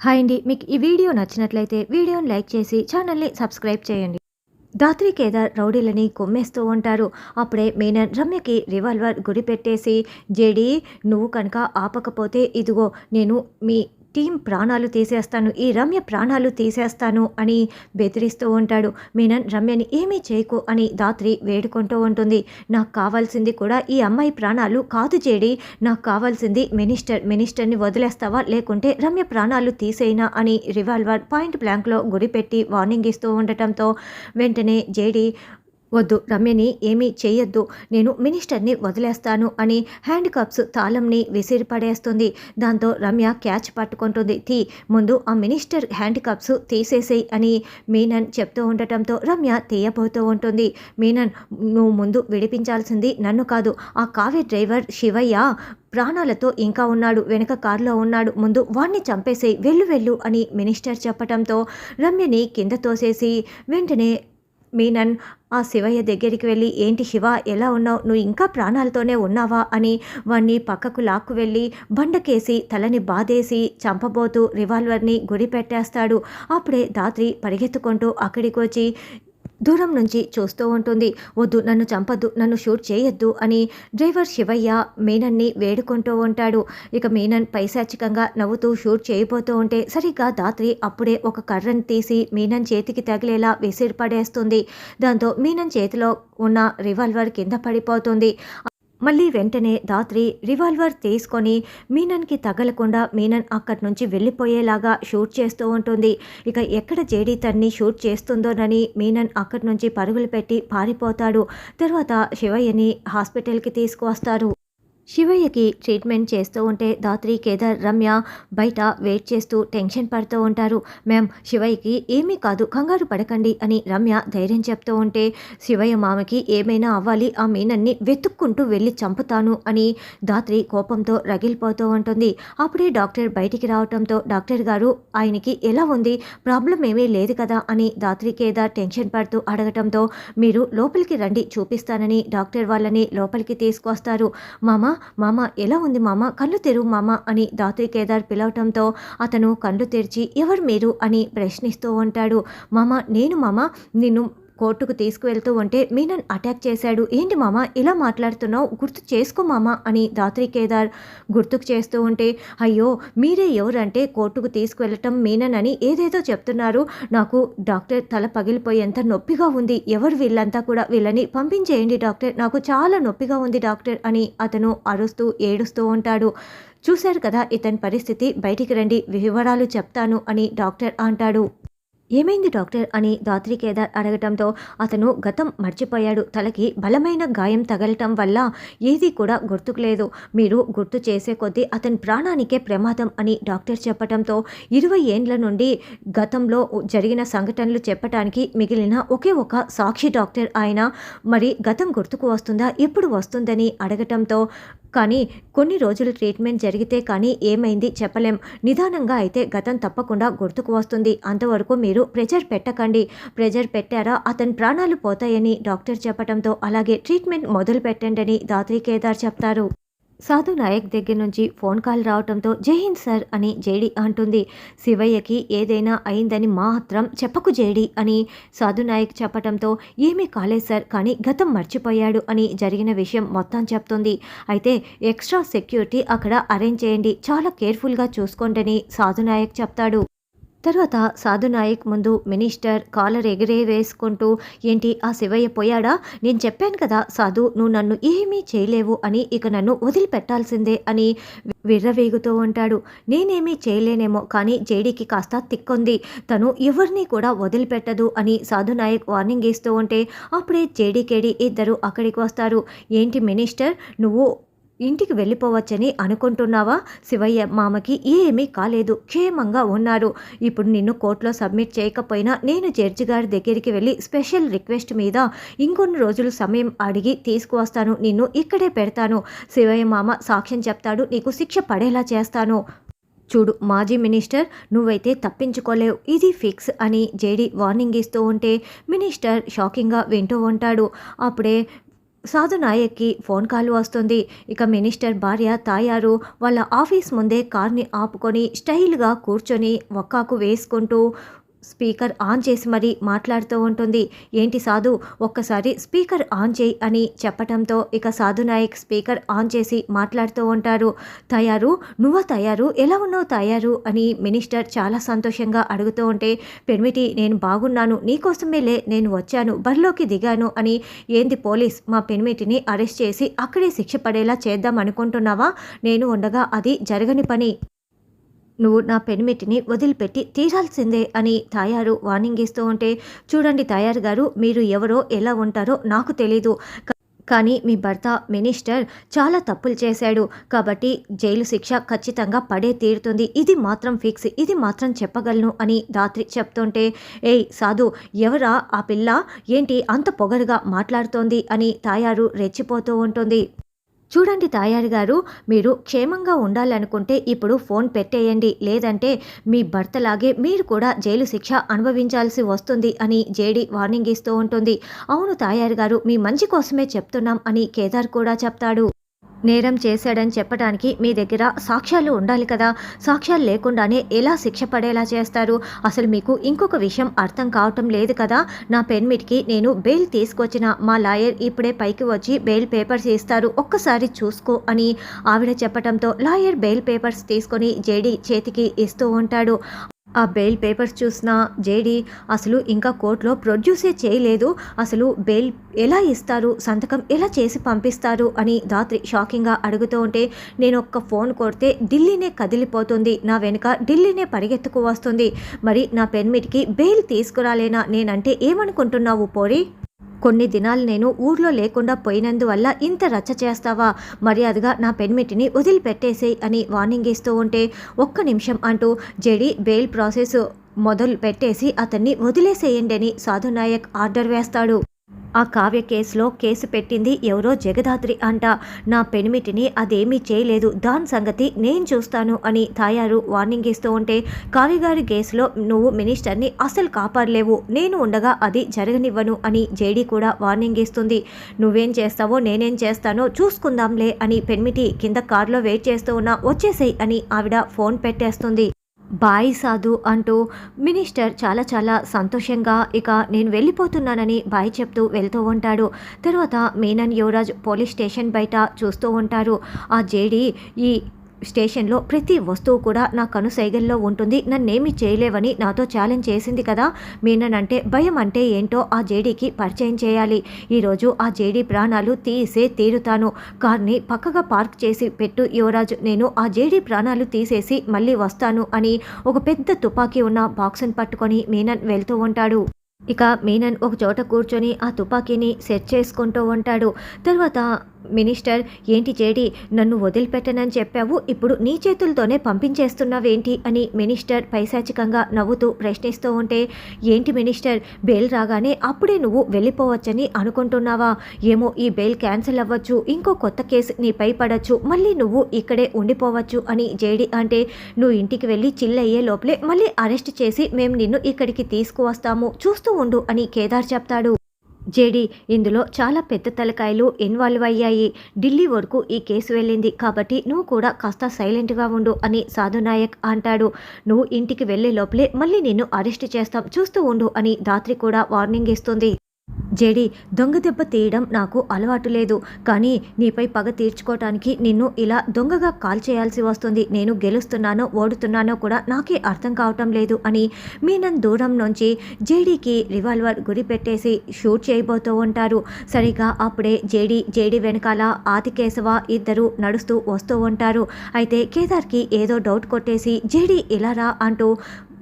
Hi అండి. మీకు ఈ వీడియో నచ్చినట్లయితే వీడియోని లైక్ చేసి ఛానల్ని సబ్స్క్రైబ్ చేయండి. దాత్రి కేదార్ రౌడీలని కొమ్మేస్తూ ఉంటారు. అప్పుడే మీనన్ రమ్యకి రివాల్వర్ గురి పెట్టేసి జేడి నువ్వు కనుక ఆపకపోతే ఇదిగో నేను మీ టీం ప్రాణాలు తీసేస్తాను ఈ రమ్య ప్రాణాలు తీసేస్తాను అని బెదిరిస్తూ ఉంటాడు. మీనన్ రమ్యని ఏమీ చేయకు అని దాత్రి వేడుకుంటూ ఉంటుంది. నాకు కావాల్సింది కూడా ఈ అమ్మాయి ప్రాణాలు కాదు జేడి. నాకు కావాల్సింది మినిస్టర్. మినిస్టర్ని వదిలేస్తావా? లేకుంటే రమ్య ప్రాణాలు తీసేయినా అని రివాల్వర్ పాయింట్ బ్లాంక్లో గురిపెట్టి వార్నింగ్ ఇస్తూ ఉండటంతో వెంటనే జేడి వద్దు రమ్యని ఏమీ చేయొద్దు నేను మినిస్టర్ని వదిలేస్తాను అని హ్యాండ్ కప్స్ తాళంని విసిరిపడేస్తుంది దాంతో రమ్య క్యాచ్ పట్టుకుంటుంది. తీ ముందు ఆ మినిస్టర్ హ్యాండ్ కప్స్ తీసేసేయి అని మీనన్ చెప్తూ ఉండటంతో రమ్య తీయబోతూ ఉంటుంది. మీనన్ నువ్వు ముందు విడిపించాల్సింది నన్ను కాదు ఆ కావ్య డ్రైవర్ శివయ్య ప్రాణాలతో ఇంకా ఉన్నాడు వెనక కారులో ఉన్నాడు ముందు వాణ్ణి చంపేసేయి వెళ్ళు వెళ్ళు అని మినిస్టర్ చెప్పటంతో రమ్యని కింద తోసేసి వెంటనే మీనన్ ఆ శివయ్య దగ్గరికి వెళ్ళి ఏంటి శివ ఎలా ఉన్నావు? నువ్వు ఇంకా ప్రాణాలతోనే ఉన్నావా? అని వాణ్ణి పక్కకు లాక్కు వెళ్ళి బండకేసి తలని బాధేసి చంపబోతూ రివాల్వర్ని గురి పెట్టేస్తాడు అప్పుడే దాత్రి పరిగెత్తుకుంటూ అక్కడికి వచ్చి దూరం నుంచి చూస్తూ ఉంటుంది. వద్దు నన్ను చంపద్దు నన్ను షూట్ చేయొద్దు అని డ్రైవర్ శివయ్య మీనన్ని వేడుకుంటూ ఉంటాడు. ఇక మీనన్ పైశాచికంగా నవ్వుతూ షూట్ చేయబోతూ ఉంటే సరిగ్గా దాత్రి అప్పుడే ఒక కర్రను తీసి మీనన్ చేతికి తగిలేలా విసిరిపడేస్తుంది. దాంతో మీనన్ చేతిలో ఉన్న రివాల్వర్ కింద పడిపోతుంది. మళ్ళీ వెంటనే దాత్రి రివాల్వర్ తీసుకొని మీనన్కి తగలకుండా మీనన్ అక్కడి నుంచి వెళ్ళిపోయేలాగా షూట్ చేస్తూ ఉంటుంది. ఇక ఎక్కడ జేడీ తన్ని షూట్ చేస్తుందోనని మీనన్ అక్కడి నుంచి పరుగులు పెట్టి పారిపోతాడు. తర్వాత శివయ్యని హాస్పిటల్కి తీసుకువస్తారు. శివయ్యకి ట్రీట్మెంట్ చేస్తూ ఉంటే దాత్రి కేదార్ రమ్య బయట వెయిట్ చేస్తూ టెన్షన్ పడుతూ ఉంటారు. మ్యామ్ శివయ్యకి ఏమీ కాదు కంగారు పడకండి అని రమ్య ధైర్యం చెప్తూ ఉంటే శివయ్య మామకి ఏమైనా అవ్వాలి ఆ మీనన్ని వెతుక్కుంటూ వెళ్ళి చంపుతాను అని దాత్రి కోపంతో రగిలిపోతూ ఉంటుంది. అప్పుడే డాక్టర్ బయటికి రావడంతో డాక్టర్ గారు ఆయనకి ఎలా ఉంది? ప్రాబ్లం ఏమీ లేదు కదా అని దాత్రి కేదార్ టెన్షన్ పడుతూ అడగటంతో మీరు లోపలికి రండి చూపిస్తానని డాక్టర్ వాళ్ళని లోపలికి తీసుకొస్తారు. మామ మామ ఎలా ఉంది మామ? కళ్ళు తెరువు మామ అని దాత్రి కేదార్ పిలవటంతో అతను కళ్ళు తెరిచి ఎవరు మీరు? అని ప్రశ్నిస్తూ ఉంటాడు. మామ నేను మామ నిన్ను కోర్టుకు తీసుకువెళ్తూ ఉంటే మీనన్ అటాక్ చేశాడు. ఏంటి మామ? ఇలా మాట్లాడుతున్నావు? గుర్తు చేసుకో మామ అని దాత్రి కేదార్ గుర్తుకు చేస్తూ ఉంటే అయ్యో మీరే ఎవరంటే కోర్టుకు తీసుకువెళ్ళటం మీనన్ అని ఏదేదో చెప్తున్నారు. నాకు డాక్టర్ తల పగిలిపోయేంత నొప్పిగా ఉంది. ఎవరు వీళ్ళంతా కూడా వీళ్ళని పంపించేయండి డాక్టర్. నాకు చాలా నొప్పిగా ఉంది డాక్టర్ అని అతను అరుస్తూ ఏడుస్తూ ఉంటాడు. చూశారు కదా ఇతని పరిస్థితి? బయటికి రండి వివరాలు చెప్తాను అని డాక్టర్ అంటాడు. ఏమైంది డాక్టర్? అని దాత్రి కేదార్ అడగటంతో అతను గతం మర్చిపోయాడు. తలకి బలమైన గాయం తగలటం వల్ల ఏది కూడా గుర్తుకులేదు. మీరు గుర్తు చేసే కొద్దీ అతని ప్రాణానికే ప్రమాదం అని డాక్టర్ చెప్పటంతో ఇరవై ఏండ్ల నుండి గతంలో జరిగిన సంఘటనలు చెప్పటానికి మిగిలిన ఒకే ఒక సాక్షి డాక్టర్ ఆయన మరి గతం గుర్తుకు వస్తుందా? ఎప్పుడు వస్తుందని అడగటంతో కానీ కొన్ని రోజులు ట్రీట్మెంట్ జరిగితే కానీ ఏమైంది చెప్పలేం. నిదానంగా అయితే గతం తప్పకుండా గుర్తుకు వస్తుంది. అంతవరకు మీరు ప్రెజర్ పెట్టకండి. ప్రెజర్ పెట్టారా? అతని ప్రాణాలు పోతాయని డాక్టర్ చెప్పడంతో అలాగే ట్రీట్మెంట్ మొదలు పెట్టండి అని దాత్రి కేదార్ చెప్తారు. సాధు నాయక్ దగ్గర నుంచి ఫోన్ కాల్ రావడంతో జైహింద్ సార్ అని జేడి అంటుంది. శివయ్యకి ఏదైనా అయిందని మాత్రం చెప్పకు జేడి అని సాధు నాయక్ చెప్పడంతో ఏమీ కాలేదు సార్ కానీ గతం మర్చిపోయాడు అని జరిగిన విషయం మొత్తం చెప్తుంది. అయితే ఎక్స్ట్రా సెక్యూరిటీ అక్కడ అరేంజ్ చేయండి చాలా కేర్ఫుల్గా చూసుకోండి అని సాధు నాయక్ చెప్తాడు. తర్వాత సాధు నాయక్ ముందు మినిస్టర్ కాలర్ ఎగిరే వేసుకుంటూ ఏంటి ఆ శివయ్య పోయాడా? నేను చెప్పాను కదా సాధు నువ్వు నన్ను ఏమీ చేయలేవు అని ఇక నన్ను వదిలిపెట్టాల్సిందే అని విర్రవేగుతూ ఉంటాడు. నేనేమీ చేయలేనేమో కానీ జేడీకి కాస్త తిక్కుంది. తను ఎవరిని కూడా వదిలిపెట్టదు అని సాధు నాయక్ వార్నింగ్ ఇస్తూ ఉంటే అప్పుడే జేడీకేడి ఇద్దరు అక్కడికి వస్తారు. ఏంటి మినిస్టర్ నువ్వు ఇంటికి వెళ్ళిపోవచ్చని అనుకుంటున్నావా? శివయ్య మామకి ఏమీ కాలేదు. క్షేమంగా ఉన్నారు. ఇప్పుడు నిన్ను కోర్టులో సబ్మిట్ చేయకపోయినా నేను జడ్జి గారి దగ్గరికి వెళ్ళి స్పెషల్ రిక్వెస్ట్ మీద ఇంకొన్ని రోజులు సమయం అడిగి తీసుకువస్తాను. నిన్ను ఇక్కడే పెడతాను. శివయ్య మామ సాక్ష్యం చెప్తాడు. నీకు శిక్ష పడేలా చేస్తాను. చూడు మాజీ మినిస్టర్ నువ్వైతే తప్పించుకోలేవు. ఇది ఫిక్స్ అని జేడి వార్నింగ్ ఇస్తూ ఉంటే మినిస్టర్ షాకింగ్గా వింటూ ఉంటాడు. అప్పుడే సాధు నాయక్కి ఫోన్ కాల్ వస్తుంది. ఇక మినిస్టర్ భార్య తాయారు వాళ్ళ ఆఫీస్ ముందే కార్ని ఆపుకొని స్టైల్గా కూర్చొని ఒక్కాకు వేసుకుంటూ స్పీకర్ ఆన్ చేసి మరీ మాట్లాడుతూ ఉంటుంది. ఏంటి సాధు ఒక్కసారి స్పీకర్ ఆన్ చేయి అని చెప్పటంతో ఇక సాధు నాయక్ స్పీకర్ ఆన్ చేసి మాట్లాడుతూ ఉంటారు. తయారు నువ్వు తయారు ఎలా ఉన్నావు తయారు అని మినిస్టర్ చాలా సంతోషంగా అడుగుతూ ఉంటే పెర్మిటి నేను బాగున్నాను నీకోసమేలే నేను వచ్చాను బరిలోకి దిగాను అని ఏంది పోలీస్ మా పెర్మిటిని అరెస్ట్ చేసి అక్కడే శిక్ష పడేలా చేద్దాం అనుకుంటున్నావా? నేను ఉండగా అది జరగని పని. నువ్వు నా పెనిమిటిని వదిలిపెట్టి తీరాల్సిందే అని తాయారు వార్నింగ్ ఇస్తూ ఉంటే చూడండి తాయారు గారు మీరు ఎవరో ఎలా ఉంటారో నాకు తెలీదు. కానీ మీ భర్త మినిస్టర్ చాలా తప్పులు చేశాడు. కాబట్టి జైలు శిక్ష ఖచ్చితంగా పడే తీరుతుంది. ఇది మాత్రం ఫిక్స్ ఇది మాత్రం చెప్పగలను అని దాత్రి చెప్తుంటే ఏయ్ సాధు ఎవరా ఆ పిల్ల? ఏంటి అంత పొగరుగా మాట్లాడుతోంది అని తాయారు రెచ్చిపోతూ ఉంటుంది. చూడండి తాయారు గారు మీరు క్షేమంగా ఉండాలనుకుంటే ఇప్పుడు ఫోన్ పెట్టేయండి. లేదంటే మీ భర్తలాగే మీరు కూడా జైలు శిక్ష అనుభవించాల్సి వస్తుంది అని జేడి వార్నింగ్ ఇస్తూ ఉంటుంది. అవును తాయారు గారు మీ మంచి కోసమే చెప్తున్నాం అని కేదార్ కూడా చెప్తాడు. నేరం చేశాడని చెప్పడానికి మీ దగ్గర సాక్ష్యాలు ఉండాలి కదా. సాక్ష్యాలు లేకుండానే ఎలా శిక్ష పడేలా చేస్తారు? అసలు మీకు ఇంకొక విషయం అర్థం కావటం లేదు కదా. నా పెన్మిట్కి నేను బెయిల్ తీసుకొచ్చిన మా లాయర్ ఇప్పుడే పైకి వచ్చి బెయిల్ పేపర్స్ ఇస్తారు. ఒక్కసారి చూసుకో అని ఆవిడ చెప్పడంతో లాయర్ బెయిల్ పేపర్స్ తీసుకొని జేడి చేతికి ఇస్తూ ఉంటాడు. ఆ బెయిల్ పేపర్స్ చూసిన జేడీ అసలు ఇంకా కోర్టులో ప్రొడ్యూసే చేయలేదు. అసలు బెయిల్ ఎలా ఇస్తారు? సంతకం ఎలా చేసి పంపిస్తారు? అని దాత్రి షాకింగ్గా అడుగుతూ ఉంటే నేను ఒక్క ఫోన్ కొడితే ఢిల్లీనే కదిలిపోతుంది. నా వెనుక ఢిల్లీనే పరిగెత్తుకు వస్తుంది. మరి నా పెన్మిట్కి బెయిల్ తీసుకురాలేనా? నేనంటే ఏమనుకుంటున్నావు పోరి? కొన్ని దినాలు నేను ఊర్లో లేకుండా పోయినందువల్ల ఇంత రచ్చ చేస్తావా? మర్యాదగా నా పెన్మిటిని వదిలిపెట్టేసేయ్ అని వార్నింగ్ ఇస్తూ ఉంటే ఒక్క నిమిషం అంటూ జెడి బెయిల్ ప్రాసెస్ మొదలు పెట్టేసి అతన్ని వదిలేసేయండి అని సాధు నాయక్ ఆర్డర్ వేస్తాడు. ఆ కావ్య కేసులో కేసు పెట్టింది ఎవరో జగదాత్రి అంట. నా పెనిమిటిని అదేమీ చేయలేదు. దాని సంగతి నేను చూస్తాను అని తాయారు వార్నింగ్ ఇస్తూ ఉంటే కావ్య గారి కేసులో నువ్వు మినిస్టర్ని అసలు కాపాడలేవు. నేను ఉండగా అది జరగనివ్వను అని జేడీ కూడా వార్నింగ్ ఇస్తుంది. నువ్వేం చేస్తావో నేనేం చేస్తానో చూసుకుందాంలే అని పెనిమిటి కింద కారులో వెయిట్ చేస్తూ ఉన్నా వచ్చేసేయ్ అని ఆవిడ ఫోన్ పెట్టేస్తుంది. బాయ్ సాధు అంటూ మినిస్టర్ చాలా చాలా సంతోషంగా ఇక నేను వెళ్ళిపోతున్నానని బాయ్ చెప్తూ వెళ్తూ ఉంటాడు. తర్వాత మీనన్ యువరాజ్ పోలీస్ స్టేషన్ బయట చూస్తూ ఉంటారు. ఆ జేడి ఈ స్టేషన్లో ప్రతి వస్తువు కూడా నా కనుసైగల్లో ఉంటుంది. నన్నేమి చేయలేవని నాతో ఛాలెంజ్ చేసింది కదా. మీనన్ అంటే భయం అంటే ఏంటో ఆ జేడీకి పరిచయం చేయాలి. ఈరోజు ఆ జేడీ ప్రాణాలు తీసే తీరుతాను. కార్ని పక్కగా పార్క్ చేసి పెట్టు యువరాజు. నేను ఆ జేడీ ప్రాణాలు తీసేసి మళ్ళీ వస్తాను అని ఒక పెద్ద తుపాకీ ఉన్న బాక్స్ని పట్టుకొని మీనన్ వెళ్తూ ఉంటాడు. ఇక మీనన్ ఒక చోట కూర్చొని ఆ తుపాకీని సెట్ చేసుకుంటూ ఉంటాడు. తర్వాత మినిస్టర్ ఏంటి జేడి నన్ను వదిలిపెట్టనని చెప్పావు ఇప్పుడు నీ చేతులతోనే పంపించేస్తున్నావేంటి? అని మినిస్టర్ పైశాచికంగా నవ్వుతూ ప్రశ్నిస్తూ ఉంటే ఏంటి మినిస్టర్ బెయిల్ రాగానే అప్పుడే నువ్వు వెళ్ళిపోవచ్చని అనుకుంటున్నావా? ఏమో ఈ బెయిల్ క్యాన్సిల్ అవ్వచ్చు ఇంకో కొత్త కేసు నీపై పడచ్చు మళ్ళీ నువ్వు ఇక్కడే ఉండిపోవచ్చు అని జేడి అంటే నువ్వు ఇంటికి వెళ్ళి చిల్ అయ్యే లోపలే మళ్ళీ అరెస్ట్ చేసి మేము నిన్ను ఇక్కడికి తీసుకువస్తాము చూస్తూ ఉండు అని కేదార్ చెప్తాడు. జేడి ఇందులో చాలా పెద్ద తలకాయలు ఇన్వాల్వ్ అయ్యాయి. ఢిల్లీ వరకు ఈ కేసు వెళ్ళింది. కాబట్టి నువ్వు కూడా కాస్త సైలెంట్గా ఉండు అని సాధు నాయక్ అంటాడు. నువ్వు ఇంటికి వెళ్ళే లోపలే మళ్ళీ నిన్ను అరెస్ట్ చేస్తాం. చూస్తూ ఉండు అని దాత్రి కూడా వార్నింగ్ ఇస్తుంది. జేడి దొంగ దెబ్బ తీయడం నాకు అలవాటు లేదు. కానీ నీపై పగ తీర్చుకోవటానికి నిన్ను ఇలా దొంగగా కాల్ చేయాల్సి వస్తుంది. నేను గెలుస్తున్నానో ఓడుతున్నానో కూడా నాకే అర్థం కావటం లేదు అని మీనన్ దూరం నుంచి జేడీకి రివాల్వర్ గురి పెట్టేసి షూట్ చేయబోతూ ఉంటారు. సరిగా అప్పుడే జేడీ జేడీ వెనకాల ఆదికేశవ ఇద్దరు నడుస్తూ వస్తూ ఉంటారు. అయితే కేదార్కి ఏదో డౌట్ కొట్టేసి జేడీ ఇలా రా అంటూ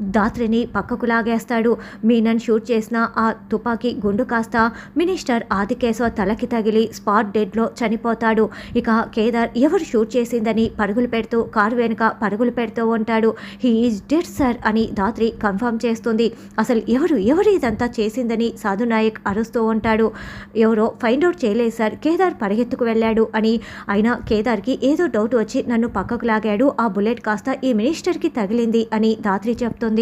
దాత్రిని పక్కకు లాగేస్తాడు. మీనన్ షూట్ చేసిన ఆ తుపాకీ గుండు కాస్త మినిస్టర్ ఆదికేశవ తలకి తగిలి స్పాట్ డెడ్లో చనిపోతాడు. ఇక కేదార్ ఎవరు షూట్ చేసిందని పరుగులు పెడుతూ కారు వెనుక పరుగులు పెడుతూ ఉంటాడు. హీ ఈజ్ డెడ్ సార్ అని దాత్రి కన్ఫర్మ్ చేస్తుంది. అసలు ఎవరు ఎవరు ఇదంతా చేసిందని సాధు నాయక్ అరుస్తూ ఉంటాడు. ఎవరో ఫైండ్ అవుట్ చేయలేదు సార్. కేదార్ పరిగెత్తుకు వెళ్ళాడు అని అయినా కేదార్కి ఏదో డౌట్ వచ్చి నన్ను పక్కకు లాగాడు. ఆ బుల్లెట్ కాస్త ఈ మినిస్టర్కి తగిలింది అని దాత్రి చెప్తుంది.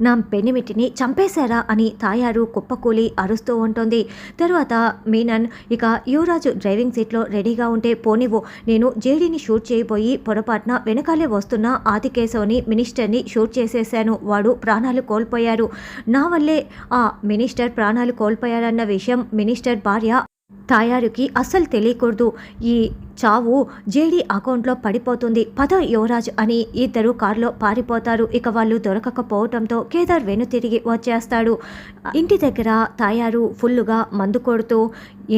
నా పెనిమిటిని చంపేశారా? అని తాయారు కుప్పకూలి అరుస్తూ ఉంటుంది. తర్వాత మీనన్ ఇక యువరాజు డ్రైవింగ్ సీట్లో రెడీగా ఉంటే పోనివ్వు. నేను జేడీని షూట్ చేయబోయి పొరపాటున వెనకాలే వస్తున్న ఆదికేశవ్ని మినిస్టర్ని షూట్ చేసేశాను. వాడు ప్రాణాలు కోల్పోయారు. నా వల్లే ఆ మినిస్టర్ ప్రాణాలు కోల్పోయారన్న విషయం మినిస్టర్ భార్య తాయారుకి అస్సలు తెలియకూడదు. ఈ చావు జేడీ అకౌంట్లో పడిపోతుంది. పద యువరాజ్ అని ఇద్దరు కారులో పారిపోతారు. ఇక వాళ్ళు దొరకకపోవటంతో కేదార్ వెనుతిరిగి వచ్చేస్తాడు. ఇంటి దగ్గర తాయారు ఫుల్లుగా మందు కొడుతూ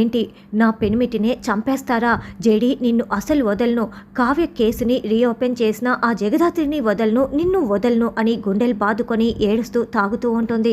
ఏంటి నా పెనిమిటినే చంపేస్తారా? జేడీ నిన్ను అసలు వదలను. కావ్య కేసుని రీఓపెన్ చేసిన ఆ జగదాత్రిని వదలను నిన్ను వదలను అని గుండెలు బాదుకొని ఏడుస్తూ తాగుతూ ఉంటుంది.